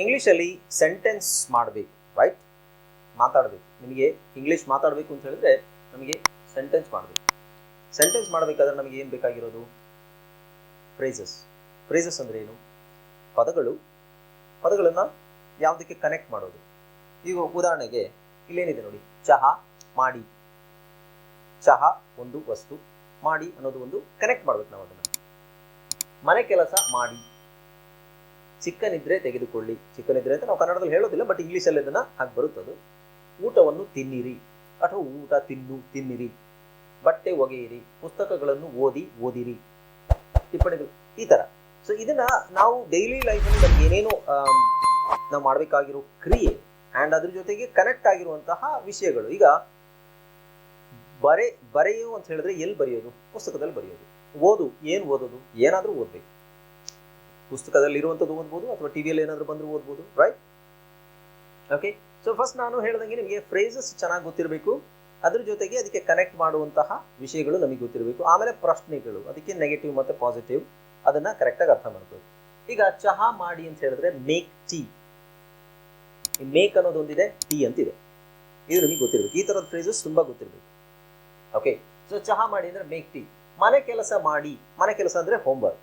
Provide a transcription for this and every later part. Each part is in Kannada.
ಇಂಗ್ಲೀಷಲ್ಲಿ ಸೆಂಟೆನ್ಸ್ ಮಾಡಬೇಕು ರೈಟ್ ಮಾತಾಡಬೇಕು. ನಿಮಗೆ ಇಂಗ್ಲೀಷ್ ಮಾತಾಡಬೇಕು ಅಂತ ಹೇಳಿದ್ರೆ ನಮಗೆ ಸೆಂಟೆನ್ಸ್ ಮಾಡಬೇಕು. ಸೆಂಟೆನ್ಸ್ ಮಾಡಬೇಕಾದ್ರೆ ನಮಗೆ ಏನು ಬೇಕಾಗಿರೋದು? ಫ್ರೇಸಸ್ ಫ್ರೇಸಸ್ ಅಂದರೆ ಏನು? ಪದಗಳು. ಪದಗಳನ್ನು ಯಾವುದಕ್ಕೆ ಕನೆಕ್ಟ್ ಮಾಡೋದು? ಈಗ ಉದಾಹರಣೆಗೆ ಇಲ್ಲೇನಿದೆ ನೋಡಿ. ಚಹಾ ಮಾಡಿ. ಚಹಾ ಒಂದು ವಸ್ತು, ಮಾಡಿ ಅನ್ನೋದು ಒಂದು ಕನೆಕ್ಟ್ ಮಾಡ್ಬೇಕು ನಾವು ಅದನ್ನು ಮನೆ ಕೆಲಸ ಮಾಡಿ. ಚಿಕ್ಕನಿದ್ರೆ ತೆಗೆದುಕೊಳ್ಳಿ. ಚಿಕ್ಕನಿದ್ರೆ ಅಂತ ನಾವು ಕನ್ನಡದಲ್ಲಿ ಹೇಳೋದಿಲ್ಲ ಬಟ್ ಇಂಗ್ಲೀಷಲ್ಲಿ ಅದನ್ನ ಹಾಗೆ ಬರುತ್ತದು ಊಟವನ್ನು ತಿನ್ನಿರಿ. ಅಥವಾ ಊಟ ತಿನ್ನು, ತಿನ್ನಿರಿ. ಬಟ್ಟೆ ಒಗೆಯಿರಿ. ಪುಸ್ತಕಗಳನ್ನು ಓದಿ, ಓದಿರಿ. ಟಿಪ್ಪಣಿಗಳು, ಈ ತರ. ಸೊ ಇದನ್ನ ನಾವು ಡೈಲಿ ಲೈಫಲ್ಲಿ ನಮ್ಗೆ ಏನೇನು ನಾವು ಮಾಡಬೇಕಾಗಿರೋ ಕ್ರಿಯೆ ಆ್ಯಂಡ್ ಅದ್ರ ಜೊತೆಗೆ ಕನೆಕ್ಟ್ ಆಗಿರುವಂತಹ ವಿಷಯಗಳು. ಈಗ ಬರೆ, ಬರೆಯು ಅಂತ ಹೇಳಿದ್ರೆ ಎಲ್ಲಿ ಬರೆಯೋದು? ಪುಸ್ತಕದಲ್ಲಿ ಬರೆಯೋದು. ಓದು, ಏನು ಓದೋದು? ಏನಾದರೂ ಓದಬೇಕು. ಪುಸ್ತಕದಲ್ಲಿ ಇರುವಂಥದ್ದು ಓದ್ಬೋದು ಅಥವಾ ಟಿವಿಯಲ್ಲಿ ಏನಾದರೂ ಬಂದರೂ ಓದ್ಬೋದು ರೈಟ್ ಓಕೆ ಸೊ ಫಸ್ಟ್ ನಾನು ಹೇಳ್ದಂಗೆ ನಿಮಗೆ ಫ್ರೇಸಸ್ ಚೆನ್ನಾಗಿ ಗೊತ್ತಿರಬೇಕು. ಅದ್ರ ಜೊತೆಗೆ ಅದಕ್ಕೆ ಕನೆಕ್ಟ್ ಮಾಡುವಂತಹ ವಿಷಯಗಳು ನಮಗೆ ಗೊತ್ತಿರಬೇಕು. ಆಮೇಲೆ ಪ್ರಶ್ನೆಗಳು, ಅದಕ್ಕೆ ನೆಗೆಟಿವ್ ಮತ್ತು ಪಾಸಿಟಿವ್ ಅದನ್ನ ಕರೆಕ್ಟಾಗಿ ಅರ್ಥ ಮಾಡ್ಕೋಬೇಕು ಈಗ ಚಹಾ ಮಾಡಿ ಅಂತ ಹೇಳಿದ್ರೆ ಮೇಕ್ ಟೀ ಮೇಕ್ ಅನ್ನೋದೊಂದಿದೆ ಟೀ ಅಂತಿದೆ. ಇದು ನಿಮಗೆ ಗೊತ್ತಿರಬೇಕು. ಈ ಥರದ ಫ್ರೇಸಸ್ ತುಂಬ ಗೊತ್ತಿರಬೇಕು. ಓಕೆ ಸೊ ಚಹಾ ಮಾಡಿ ಅಂದ್ರೆ ಮೇಕ್ ಟೀ ಮನೆ ಕೆಲಸ ಮಾಡಿ, ಮನೆ ಕೆಲಸ ಅಂದ್ರೆ ಹೋಮ್ವರ್ಕ್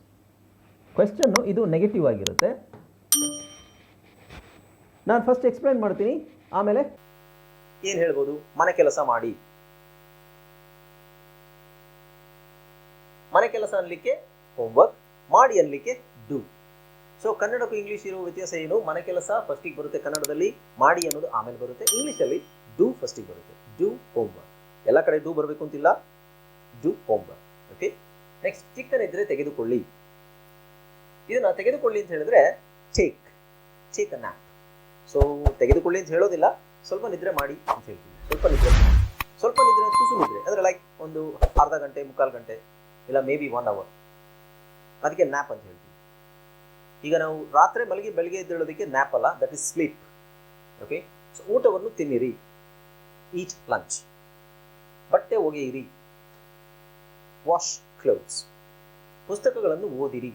ಕ್ವೆಶ್ಚನ್ನು ಇದು ನೆಗೆಟಿವ್ ಆಗಿರುತ್ತೆ. ನಾನು ಫಸ್ಟ್ ಎಕ್ಸ್ಪ್ಲೈನ್ ಮಾಡ್ತೀನಿ. ಆಮೇಲೆ ಏನು ಹೇಳ್ಬೋದು? ಮನೆ ಕೆಲಸ ಮಾಡಿ. ಮನೆ ಕೆಲಸ ಅನ್ಲಿಕ್ಕೆ ಹೋಮ್ವರ್ಕ್ ಮಾಡಿ ಅನ್ಲಿಕ್ಕೆ ಡೂ ಸೊ ಕನ್ನಡಕ್ಕೂ ಇಂಗ್ಲಿಷ್ ಇರೋ ವ್ಯತ್ಯಾಸ ಏನು? ಮನೆ ಕೆಲಸ ಫಸ್ಟಿಗೆ ಬರುತ್ತೆ ಕನ್ನಡದಲ್ಲಿ, ಮಾಡಿ ಅನ್ನೋದು ಆಮೇಲೆ ಬರುತ್ತೆ. ಇಂಗ್ಲಿಷಲ್ಲಿ ಡೂ ಫಸ್ಟಿಗೆ ಬರುತ್ತೆ. ಡೂ ಹೋಮ್ವರ್ಕ್ ಎಲ್ಲ ಕಡೆ ಡೂ ಬರಬೇಕು ಅಂತಿಲ್ಲ ಡೂ ಹೋಮ್ವರ್ಕ್ ಓಕೆ ನೆಕ್ಸ್ಟ್ ಚಿಕ್ಕನಿದ್ರೆ ತೆಗೆದುಕೊಳ್ಳಿ. ಇದನ್ನ ತೆಗೆದುಕೊಳ್ಳಿ ಅಂತ ಹೇಳಿದ್ರೆ ಟೇಕ್ ಅ ನ್ಯಾಪ್ ಸೊ ತೆಗೆದುಕೊಳ್ಳಿ ಅಂತ ಹೇಳೋದಿಲ್ಲ, ಸ್ವಲ್ಪ ನಿದ್ರೆ ಮಾಡಿ ಅಂತ ಹೇಳ್ತೀವಿ ಸ್ವಲ್ಪ ನಿದ್ರೆ. ಸ್ವಲ್ಪ ನಿದ್ರೆ, ತುಸು ನಿದ್ರೆ. ಅಂದ್ರೆ ಲೈಕ್ ಒಂದು ಅರ್ಧ ಗಂಟೆ, ಮುಕ್ಕಾಲು ಗಂಟೆ, ಇಲ್ಲ ಮೇ ಬಿ ಒನ್ ಅವರ್ ಅದಕ್ಕೆ ನ್ಯಾಪ್ ಅಂತ ಹೇಳ್ತೀವಿ ಈಗ ನಾವು ರಾತ್ರಿ ಮಲಗಿ ಬೆಳಗ್ಗೆ ಎದ್ದೇಳೋದಕ್ಕೆ ನ್ಯಾಪ್ ಅಲ್ಲ that is sleep okay so ಊಟವನ್ನು ತಿನ್ನಿರಿ. ಈಟ್ ಲಂಚ್ ಬಟ್ಟೆ ಒಗೆಯಿರಿ. ವಾಶ್ ಕ್ಲೋತ್ಸ್ ಪುಸ್ತಕಗಳನ್ನು ಓದಿರಿ.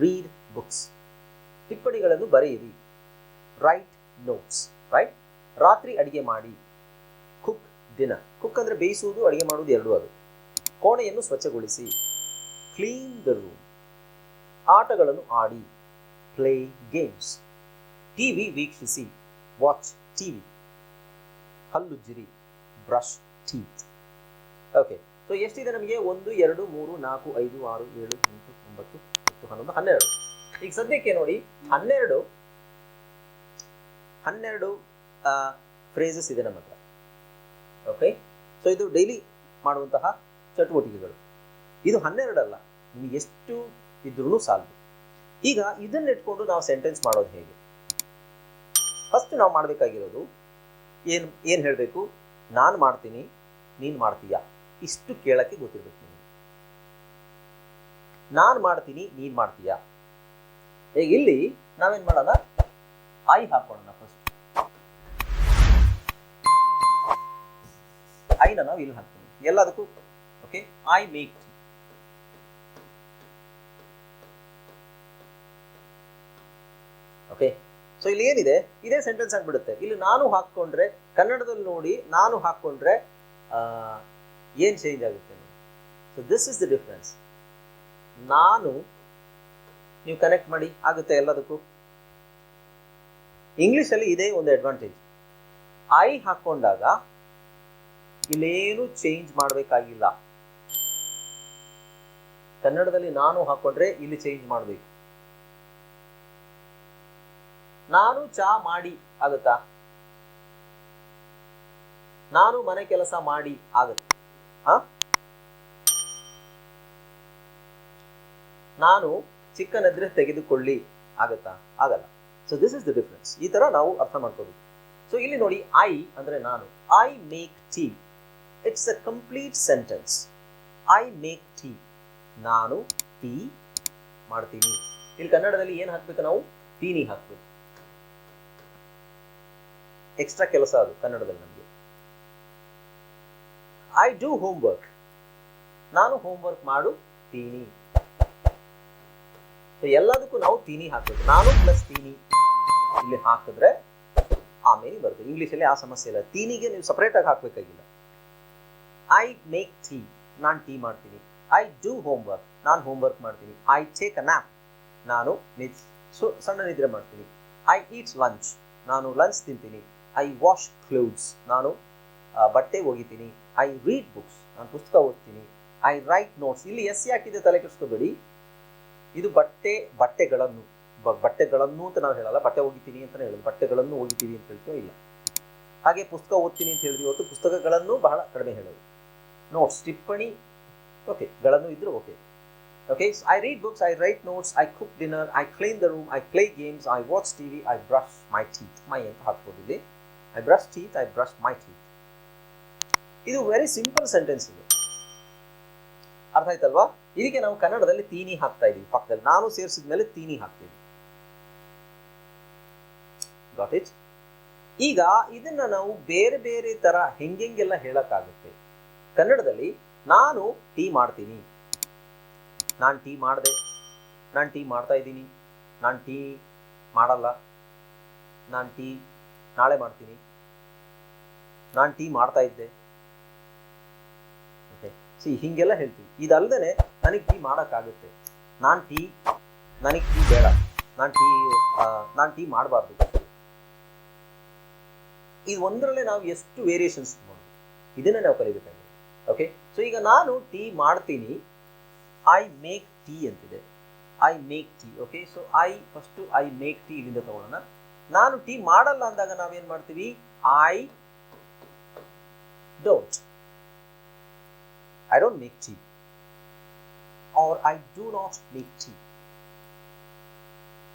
ರೀಡ್ ಬುಕ್ಸ್ ಟಿಪ್ಪಣಿಗಳನ್ನು ಬರೆಯಿರಿ. ರೈಟ್ ನೋಟ್ಸ್ ರೈಟ್ ರಾತ್ರಿ ಅಡಿಗೆ ಮಾಡಿ. ಕುಕ್ ದಿನ ಕುಕ್ ಅಂದರೆ ಬೇಯಿಸುವುದು, ಅಡಿಗೆ ಮಾಡುವುದು ಎರಡು ಅದು. ಕೋಣೆಯನ್ನು ಸ್ವಚ್ಛಗೊಳಿಸಿ. ಕ್ಲೀನ್ ದ ರೂಮ್ ಆಟಗಳನ್ನು ಆಡಿ. ಪ್ಲೇ ಗೇಮ್ಸ್ ಟಿವಿ ವೀಕ್ಷಿಸಿ. Watch TV. ಹಲ್ಲುಜ್ಜಿರಿ. Brush teeth okay so ಎಷ್ಟಿದೆ ನಮಗೆ? ಒಂದು, ಎರಡು, ಮೂರು, ನಾಲ್ಕು, ಐದು, ಆರು, ಏಳು, ಎಂಟು, ಒಂಬತ್ತು ಹತ್ತು, ಹನ್ನೊಂದು, ಹನ್ನೆರಡು. ಈಗ ಸದ್ಯಕ್ಕೆ ನೋಡಿ, ಹನ್ನೆರಡು ಹನ್ನೆರಡು ಫ್ರೇಸಸ್ ಇದೆ ನಮ್ಮ ಹತ್ರ. ಓಕೆ ಸೊ ಇದು ಡೈಲಿ ಮಾಡುವಂತಹ ಚಟುವಟಿಕೆಗಳು. ಇದು ಹನ್ನೆರಡಲ್ಲ ನಿಮಗೆ ಎಷ್ಟು ಇದ್ರೂ ಸಾಲದು. ಈಗ ಇದನ್ನ ಇಟ್ಕೊಂಡು ನಾವು ಸೆಂಟೆನ್ಸ್ ಮಾಡೋದು ಹೇಗೆ? ಫಸ್ಟ್ ನಾವು ಮಾಡಬೇಕಾಗಿರೋದು, ಏನು ಏನು ಹೇಳಬೇಕು? ನಾನು ಮಾಡ್ತೀನಿ, ನೀನು ಮಾಡ್ತೀಯಾ? ಇಷ್ಟು ಕೇಳಕ್ಕೆ ಗೊತ್ತಿರ್ಬೇಕು. ನಾನು ಮಾಡ್ತೀನಿ, ನೀನು ಮಾಡ್ತೀಯಾ? ಈಗ ಇಲ್ಲಿ ನಾವೇನ್ ಮಾಡೋಣ? ಐ ಹಾಕೋಣ ಫಸ್ಟ್ ಐನ ನಾವು ಇಲ್ಲಿ ಹಾಕ್ತೀವಿ. ಎಲ್ಲದಕ್ಕೂ okay I make okay so ಇಲ್ಲಿ ಏನಿದೆ? ಇದೇ ಸೆಂಟೆನ್ಸ್ ಆಗ್ಬಿಡುತ್ತೆ. ಇಲ್ಲಿ ನಾನು ಹಾಕೊಂಡ್ರೆ ಕನ್ನಡದಲ್ಲಿ ನೋಡಿ ನಾನು ಹಾಕೊಂಡ್ರೆ ಏನು ಚೇಂಜ್ ಆಗುತ್ತೆ? So this is the difference ನಾನು, ನೀವು ಕನೆಕ್ಟ್ ಮಾಡಿ, ಆಗುತ್ತೆ ಎಲ್ಲದಕ್ಕೂ. ಇಂಗ್ಲೀಷಲ್ಲಿ ಇದೇ ಒಂದು ಅಡ್ವಾಂಟೇಜ್ ಐ ಹಾಕೊಂಡಾಗ, ಇಲ್ಲೇನು ಚೇಂಜ್ ಮಾಡಬೇಕಾಗಿಲ್ಲ. ಕನ್ನಡದಲ್ಲಿ ನಾನು ಹಾಕೊಂಡ್ರೆ ಇಲ್ಲಿ ಚೇಂಜ್ ಮಾಡಬೇಕು. ನಾನು ಚಾ ಮಾಡಿ, ಆಗುತ್ತಾ? ನಾನು ಮನೆ ಕೆಲಸ ಮಾಡಿ, ಆಗುತ್ತೆ. ಹ? ನಾನು ಚಿಕ್ಕನಿದ್ರೆ ತೆಗೆದುಕೊಳ್ಳಿ. ಆಗತ್ತಾ? ಆಗಲ್ಲ. So this is the difference ಈ ತರ ನಾವು ಅರ್ಥ ಮಾಡ್ಕೋಬೇಕು. ಸೊ ಇಲ್ಲಿ ನೋಡಿ ಐ ಅಂದ್ರೆ ನಾನು. I make tea it's a complete sentence I make tea ನಾನು ಟೀ ಮಾಡ್ತೀನಿ. ಇಲ್ಲಿ ಕನ್ನಡದಲ್ಲಿ ಏನು ಹಾಕ್ಬೇಕು ನಾವು? ಟೀನಿ ಹಾಕ್ಬೇಕು. ಎಕ್ಸ್ಟ್ರಾ ಕೆಲಸ ಅದು ಕನ್ನಡದಲ್ಲಿ ನಮಗೆ. ಐ ಡೂ ಹೋಮ್ ವರ್ಕ್ ನಾನು ಹೋಮ್ ವರ್ಕ್ ಮಾಡುತ್ತೀನಿ ಸೊ ಎಲ್ಲದಕ್ಕೂ ನಾವು ತೀನಿ ಹಾಕಬೇಕು. ನಾನು ಪ್ಲಸ್ ತೀನಿ ಇಲ್ಲಿ ಹಾಕಿದ್ರೆ ಆಮೇಲೆ ಬರುತ್ತೆ. ಇಂಗ್ಲೀಷಲ್ಲಿ ಆ ಸಮಸ್ಯೆ ಇಲ್ಲ. ತೀನಿಗೆ ನೀವು ಸಪರೇಟ್ ಆಗಿ ಹಾಕ್ಬೇಕಾಗಿಲ್ಲ. ಐ ಮೇಕ್ ಟೀ ನಾನು ಟೀ ಮಾಡ್ತೀನಿ. ಐ ಡೂ ಹೋಮ್ ವರ್ಕ್ ನಾನು ಹೋಮ್ ವರ್ಕ್ ಮಾಡ್ತೀನಿ. ಐ ಟೇಕ್ ಅ ನ್ಯಾಪ್ ನಾನು ನಿದ್, ಸೊ, ಸಣ್ಣ ನಿದ್ರೆ ಮಾಡ್ತೀನಿ. ಐ ಈಟ್ ಲಂಚ್ ನಾನು ಲಂಚ್ ತಿಂತೀನಿ. ಐ ವಾಶ್ ಕ್ಲೋತ್ಸ್ ನಾನು ಬಟ್ಟೆ ಒಗಿತೀನಿ. ಐ ರೀಡ್ ಬುಕ್ಸ್ ನಾನು ಪುಸ್ತಕ ಓದ್ತೀನಿ. ಐ ರೈಟ್ ನೋಟ್ಸ್ ಇಲ್ಲಿ ಎಸ್ ಯಾಕಿದೆ ತಲೆ ಕೆಡಿಸ್ಕೋಬೇಡಿ. ಇದು ಬಟ್ಟೆ, ಬಟ್ಟೆಗಳನ್ನು ಬಟ್ಟೆಗಳನ್ನು ಅಂತ ನಾವು ಹೇಳಲ್ಲ, ಬಟ್ಟೆ ಹೋಗಿತೀನಿ ಅಂತ ಹೇಳೋದು. ಬಟ್ಟೆಗಳನ್ನು ಹೋಗಿತೀನಿ ಅಂತ ಹೇಳ್ತೀವೋ ಇಲ್ಲ. ಹಾಗೆ ಪುಸ್ತಕ ಓದ್ತೀನಿ ಅಂತ ಹೇಳಿದ್ವಿ ಇವತ್ತು, ಪುಸ್ತಕಗಳನ್ನು ಬಹಳ ಕಡಿಮೆ ಹೇಳೋದು. ನೋಟ್ಸ್ ಟಿಪ್ಪಣಿ ಓಕೆ ಗಳನ್ನು ಇದ್ರು okay okay I read books I write notes I cook dinner I clean the room I play games I watch TV I brush my teeth my ಅಂತ ಹಾಕ್ಬೋದು ಇಲ್ಲಿ. I brush teeth I brush my teeth ಇದು ವೆರಿ ಸಿಂಪಲ್ ಸೆಂಟೆನ್ಸ್ ಇದು. ಅರ್ಥ ಆಯ್ತಲ್ವಾ? ಇದಕ್ಕೆ ನಾವು ಕನ್ನಡದಲ್ಲಿ ತೀನಿ ಹಾಕ್ತಾ ಇದೀವಿ. ಪಕ್ಕದಲ್ಲಿ ನಾನು ಸೇರಿಸಿದ ಮೇಲೆ ತೀನಿ ಇಟ್ ಈಗ ಇದನ್ನ ನಾವು ಬೇರೆ ಬೇರೆ ತರ ಹೆಂಗೆಂಗೆಲ್ಲ ಹೇಳಕ್ಕಾಗುತ್ತೆ. ಕನ್ನಡದಲ್ಲಿ ನಾನು ಟೀ ಮಾಡ್ತೀನಿ. ನಾನು ಟೀ ಮಾಡಿದೆ. ನಾನು ಟೀ ಮಾಡ್ತಾ ಇದ್ದೀನಿ. ನಾನು ಟೀ ಮಾಡಲ್ಲ. ನಾನು ಟೀ ನಾಳೆ ಮಾಡ್ತೀನಿ. ನಾನು ಟೀ ಮಾಡ್ತಾ ಇದ್ದೆ. ಸಿ ಹಿಂಗೆಲ್ಲ ಹೇಳ್ತೀವಿ ಇದಲ್ದೇ ನನಗೆ ಟೀ ಮಾಡೋಕ್ಕಾಗುತ್ತೆ. ನಾನು ಟೀ, ನನಗೆ ಟೀ ಬೇಡ. ನಾನು ಟೀ ನಾನು ಟೀ ಮಾಡಬಾರ್ದು. ಇದು ಒಂದರಲ್ಲೇ ನಾವು ಎಷ್ಟು ವೇರಿಯೇಷನ್ಸ್ ಮಾಡೋದು ಇದನ್ನೇ ನಾವು ಕಲಿಬೇಕಾಗಿದೆ. ಓಕೆ ಸೊ ಈಗ ನಾನು ಟೀ ಮಾಡ್ತೀನಿ. ಐ ಮೇಕ್ ಟೀ ಅಂತಿದೆ. I make tea okay so I first I make tea ಇಲ್ಲಿಂದ ತಗೊಳ್ಳೋಣ. ನಾನು ಟೀ ಮಾಡಲ್ಲ ಅಂದಾಗ ನಾವೇನ್ ಮಾಡ್ತೀವಿ? I don't I don't make tea. Or I do not make tea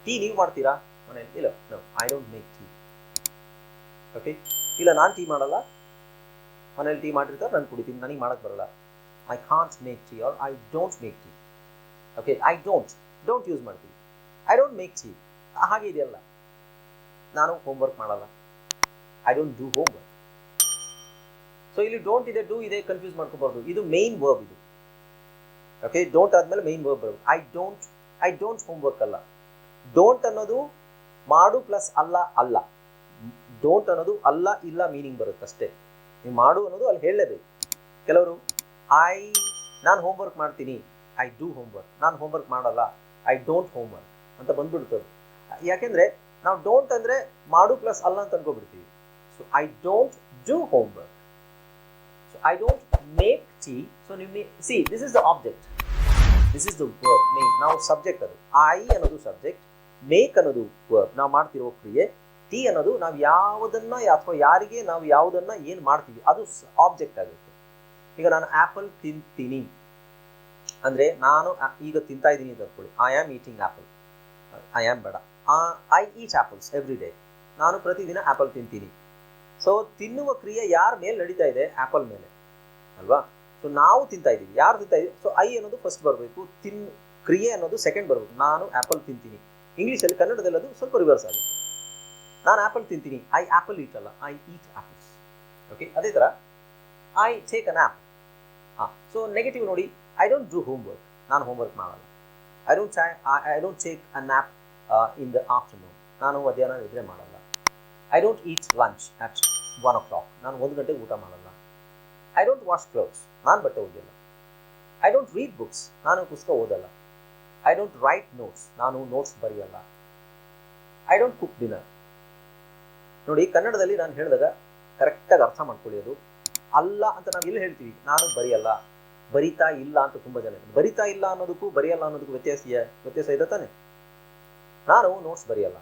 tea ನೀವು ಮಾಡ್ತೀರಾ? ಮನೇಲಿ ಇಲ್ಲ I don't make tea okay ಇಲ್ಲ, ನಾನು ಟೀ ಮಾಡಲ್ಲ. ಮನೇಲಿ ಟೀ ಮಾಡಿರ್ತಾರೆ, ನಾನು ಕುಡಿತೀನಿ, ನನಗೆ ಮಾಡಕ್ಕೆ ಬರಲ್ಲ. I can't make tea or I don't make tea okay I don't don't use ಮಾಡ್ತೀವಿ ಐ ಡೋಂಟ್ ಮೇಕ್ ಟೀ ಹಾಗೆ ಇದೆಯಲ್ಲ. ನಾನು ಹೋಮ್ವರ್ಕ್ ಮಾಡಲ್ಲ. I don't do homework so ಇಲ್ಲಿ ಡೋಂಟ್ ಇದೆ ಡೂ ಇದೆ ಕನ್ಫ್ಯೂಸ್ ಮಾಡ್ಕೋಬಾರ್ದು. ಇದು ಮೇನ್ ವರ್ಬ್ ಇದು. ಓಕೆ ಡೋಂಟ್ ಆದ್ಮೇಲೆ ಮೇನ್ ವರ್ಬ್ ಬರೋದು I don't I don't homework ಅಲ್ಲ. ಡೋಂಟ್ ಅನ್ನೋದು ಮಾಡು ಪ್ಲಸ್ ಅಲ್ಲ ಅಲ್ಲ. ಡೋಂಟ್ ಅನ್ನೋದು ಅಲ್ಲ, ಇಲ್ಲ ಮೀನಿಂಗ್ ಬರುತ್ತೆ ಅಷ್ಟೇ. ನೀವು ಮಾಡು ಅನ್ನೋದು ಅಲ್ಲಿ ಹೇಳಲೇಬೇಕು. ಕೆಲವರು ಐ ನಾನು ಹೋಮ್ವರ್ಕ್ ಮಾಡ್ತೀನಿ. ಐ ಡೂ ಹೋಮ್ವರ್ಕ್ ನಾನು ಹೋಮ್ವರ್ಕ್ ಮಾಡಲ್ಲ. ಐ ಡೋಂಟ್ ಹೋಮ್ವರ್ಕ್ ಅಂತ ಬಂದ್ಬಿಡ್ತದೆ ಯಾಕೆಂದ್ರೆ, ನಾವು ಡೋಂಟ್ ಅಂದ್ರೆ ಮಾಡು ಪ್ಲಸ್ ಅಲ್ಲ ಅಂತ ಅನ್ಕೋಬಿಡ್ತೀವಿ. So I don't do homework so I make make tea so may see this is the object this is the verb main ನಾವು ಸಬ್ಜೆಕ್ಟ್ ಅದು. ಐ ಅನ್ನೋದು ಸಬ್ಜೆಕ್ಟ್ ಮೇಕ್ ಅನ್ನೋದು ವರ್ಬ್ ನಾವು ಮಾಡ್ತಿರೋ ಕ್ರಿಯೆ ಟಿ ಅನ್ನೋದು ನಾವು ಯಾವುದನ್ನ ಅಥವಾ ಯಾರಿಗೆ ನಾವು ಯಾವುದನ್ನ ಏನು ಮಾಡ್ತೀವಿ, ಅದು ಆಬ್ಜೆಕ್ಟ್ ಆಗುತ್ತೆ ಈಗ ನಾನು ಆ್ಯಪಲ್ ತಿಂತೀನಿ. ಅಂದರೆ ನಾನು ಈಗ ತಿಂತಾ ಇದ್ದೀನಿ ಅಂತ ಅನ್ಕೊಳ್ಳಿ I am eating apple I am ಬೇಡ. I eat apples every day ನಾನು ಪ್ರತಿದಿನ ಆ್ಯಪಲ್ ತಿಂತೀನಿ. ಸೊ ತಿನ್ನುವ ಕ್ರಿಯೆ ಯಾರ ಮೇಲೆ ನಡೀತಾ ಇದೆ? ಆ್ಯಪಲ್ ಮೇಲೆ. ಅಲ್ವಾ? ಸೊ ನಾವು ತಿಂತಾ ಇದ್ದೀವಿ. ಯಾರು ತಿಂತಾ ಇದ್ದೀವಿ? ಸೊ ಐ ಅನ್ನೋದು ಫಸ್ಟ್ ಬರಬೇಕು. ತಿನ್, ಕ್ರಿಯೆ ಅನ್ನೋದು ಸೆಕೆಂಡ್ ಬರಬೇಕು. ನಾನು ಆಪಲ್ ತಿಂತೀನಿ. ಇಂಗ್ಲೀಷಲ್ಲಿ ಕನ್ನಡದಲ್ಲಿ ಅದು ಸ್ವಲ್ಪ ರಿವರ್ಸ್ ಆಗುತ್ತೆ. ನಾನು ಆಪಲ್ ತಿಂತೀನಿ. ಐ ಆಪಲ್ ಈಟ್ ಅಲ್ಲ. ಐ ಈಟ್ ಆಪಲ್ಸ್ ಓಕೆ ಅದೇ ಥರ ಐ ಟೇಕ್ ಅನ್ ಆ್ಯಪ್ ಹಾಂ. ಸೊ ನೆಗೆಟಿವ್ ನೋಡಿ I don't do home work ನಾನು ಹೋಮ್ ವರ್ಕ್ ಮಾಡಲ್ಲ I don't I don't take a nap in the afternoon ನಾನು ಮಧ್ಯಾಹ್ನ ನಿದ್ರೆ ಮಾಡಲ್ಲ. I don't eat lunch at one o'clock ನಾನು ಒಂದು ಗಂಟೆಗೆ ಊಟ ಮಾಡಲ್ಲ. ಐ ಡೋಂಟ್ ವಾಶ್ ಕ್ಲೋತ್ಸ್ ನಾನು ಬಟ್ಟೆ ಒಗೆಯಲ್ಲ ಐ ಡೋಂಟ್ ರೀಡ್ ಬುಕ್ಸ್ ನಾನು ಪುಸ್ತಕ ಓದಲ್ಲ. ಐ ಡೋಂಟ್ ರೈಟ್ ನೋಟ್ಸ್ ನಾನು ನೋಟ್ಸ್ ಬರೆಯಲ್ಲ. ಐ ಡೋಂಟ್ ಕುಕ್ ಡಿನ್ನರ್ ನೋಡಿ, ಕನ್ನಡದಲ್ಲಿ ನಾನು ಹೇಳಿದಾಗ ಕರೆಕ್ಟಾಗಿ ಅರ್ಥ ಮಾಡ್ಕೊಳ್ಳಿ ಅದು ಅಲ್ಲ ಅಂತ ನಾವು ಎಲ್ಲಿ ಹೇಳ್ತೀವಿ? ನಾನು ಬರೆಯಲ್ಲ. ಬರಿತಾ ಇಲ್ಲ ಅಂತ ತುಂಬ ಜನ. ಬರಿತಾ ಇಲ್ಲ ಅನ್ನೋದಕ್ಕೂ ಬರೆಯಲ್ಲ ಅನ್ನೋದಕ್ಕೂ ವ್ಯತ್ಯಾಸ ವ್ಯತ್ಯಾಸ ಇದೆ ತಾನೆ? ನಾನು ನೋಟ್ಸ್ ಬರೆಯಲ್ಲ.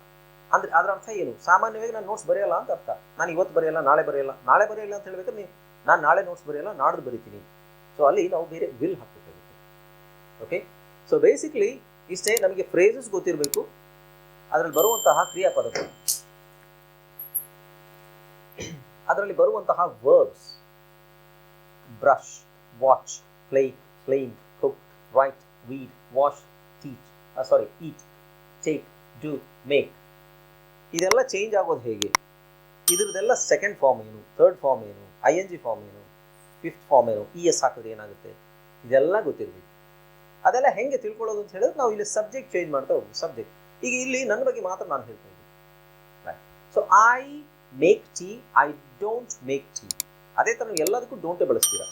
ಅಂದ್ರೆ ಅದರ ಅರ್ಥ ಏನು? ಸಾಮಾನ್ಯವಾಗಿ ನಾನು ನೋಟ್ಸ್ ಬರೆಯಲ್ಲ ಅಂತ ಅರ್ಥ. ನಾನು ಇವತ್ತು ಬರೆಯಲ್ಲ, ನಾಳೆ ಬರೆಯಲ್ಲ. ನಾಳೆ ಬರೆಯಲ್ಲ ಅಂತ ಹೇಳ್ಬೇಕಾದ್ರೆ ನೀವು ನಾನು ನಾಳೆ ನೋಟ್ಸ್ ಬರೆಯಲ್ಲ, ನಾಡ್ದು ಬರಿತೀನಿ. ಸೊ ಅಲ್ಲಿ ನಾವು ಬೇರೆ ವಿಲ್ ಹಾಕಬೇಕಾಗುತ್ತೆ. ಓಕೆ ಸೊ ಬೇಸಿಕ್ಲಿ ಇಷ್ಟೇ ನಮಗೆ ಫ್ರೇಸಸ್ ಗೊತ್ತಿರಬೇಕು. ಅದರಲ್ಲಿ ಬರುವಂತಹ ಕ್ರಿಯಾಪದಗಳು. ಅದರಲ್ಲಿ ಬರುವಂತಹ verbs brush watch play plane cook write read wash teach sorry eat take do make ಇದೆಲ್ಲ ಚೇಂಜ್ ಆಗೋದು ಹೇಗೆ? ಇದ್ರದ್ದೆಲ್ಲ ಸೆಕೆಂಡ್ ಫಾರ್ಮ್ ಏನು? ಥರ್ಡ್ ಫಾರ್ಮ್ ಏನು? ಐ ಎನ್ ಜಿ ಫಾರ್ಮ್ ಏನು ಫಿಫ್ತ್ ಫಾರ್ಮ್ ಏನು ಇ ಎಸ್ ಹಾಕಿದ್ರೆ ಏನಾಗುತ್ತೆ? ಇದೆಲ್ಲ ಗೊತ್ತಿರಬೇಕು. ಅದೆಲ್ಲ ಹೆಂಗೆ ತಿಳ್ಕೊಳ್ಳೋದು ಅಂತ ಹೇಳಿದ್ರೆ ನಾವು ಇಲ್ಲಿ ಸಬ್ಜೆಕ್ಟ್ ಚೇಂಜ್ ಮಾಡ್ತಾ ಹೋಗ್ಬೋದು ಸಬ್ಜೆಕ್ಟ್ ಈಗ ಇಲ್ಲಿ ನನ್ನ ಬಗ್ಗೆ ಮಾತ್ರ ನಾನು ಹೇಳ್ತಾ ಇದ್ದೀನಿ. So I make tea I don't make tea ಅದೇ ಥರ ಎಲ್ಲದಕ್ಕೂ ಡೋಂಟೇ ಬಳಸ್ತೀರಾ?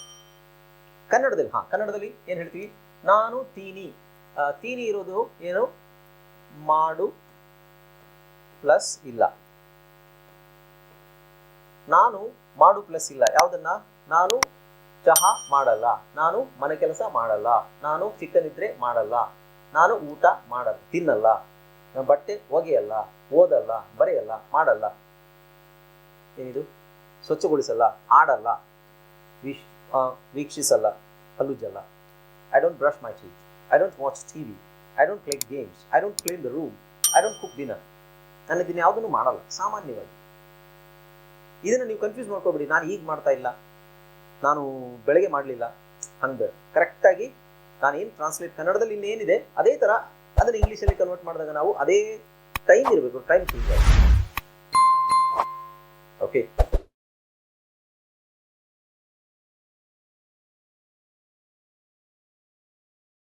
ಕನ್ನಡದಲ್ಲಿ, ಹಾಂ, ಕನ್ನಡದಲ್ಲಿ ಏನು ಹೇಳ್ತೀವಿ? ನಾನು ತೀನಿ. ತೀನಿ ಇರೋದು ಏನು? ಮಾಡು ಪ್ಲಸ್ ಇಲ್ಲ. ನಾನು ಮಾಡು ಪ್ಲಸ್ ಇಲ್ಲ. ಯಾವುದನ್ನ? ನಾನು ಚಹಾ ಮಾಡಲ್ಲ. ನಾನು ಮನೆ ಕೆಲಸ ಮಾಡಲ್ಲ. ನಾನು ಚಿಕನ್ ಇದ್ರೆ ಮಾಡಲ್ಲ. ನಾನು ಊಟ ಮಾಡ, ತಿನ್ನಲ್ಲ. ನಾನು ಬಟ್ಟೆ ಒಗೆಯಲ್ಲ, ಓದಲ್ಲ, ಬರೆಯಲ್ಲ, ಮಾಡಲ್ಲ. ಏನಿದು? ಸ್ವಚ್ಛಗೊಳಿಸಲ್ಲ ಆಡಲ್ಲ ವೀಕ್ಷಿಸಲ್ಲ ಹಲ್ಲುಜ್ಜಲ್ಲ I don't brush my teeth I don't watch T V I don't play games I don't clean the room I don't cook dinner ನಾನು ದಿನ ಯಾವುದನ್ನು ಮಾಡಲ್ಲ. ಸಾಮಾನ್ಯವಾಗಿ. ಇದನ್ನು ನೀವು ಕನ್ಫ್ಯೂಸ್ ಮಾಡ್ಕೋಬೇಡಿ. ನಾನು ಈಗ ಮಾಡ್ತಾ ಇಲ್ಲ. ನಾನು ಬೆಳಗ್ಗೆ ಮಾಡಲಿಲ್ಲ. ಹಂಗೆ ಕರೆಕ್ಟಾಗಿ ನಾನು ಏನು ಟ್ರಾನ್ಸ್ಲೇಟ್ ಕನ್ನಡದಲ್ಲಿ ಇನ್ನೇನಿದೆ, ಅದೇ ಥರ ಅದನ್ನು ಇಂಗ್ಲೀಷಲ್ಲಿ ಕನ್ವರ್ಟ್ ಮಾಡಿದಾಗ ನಾವು ಅದೇ ಟೈಮ್ ಇರಬೇಕು. Time change okay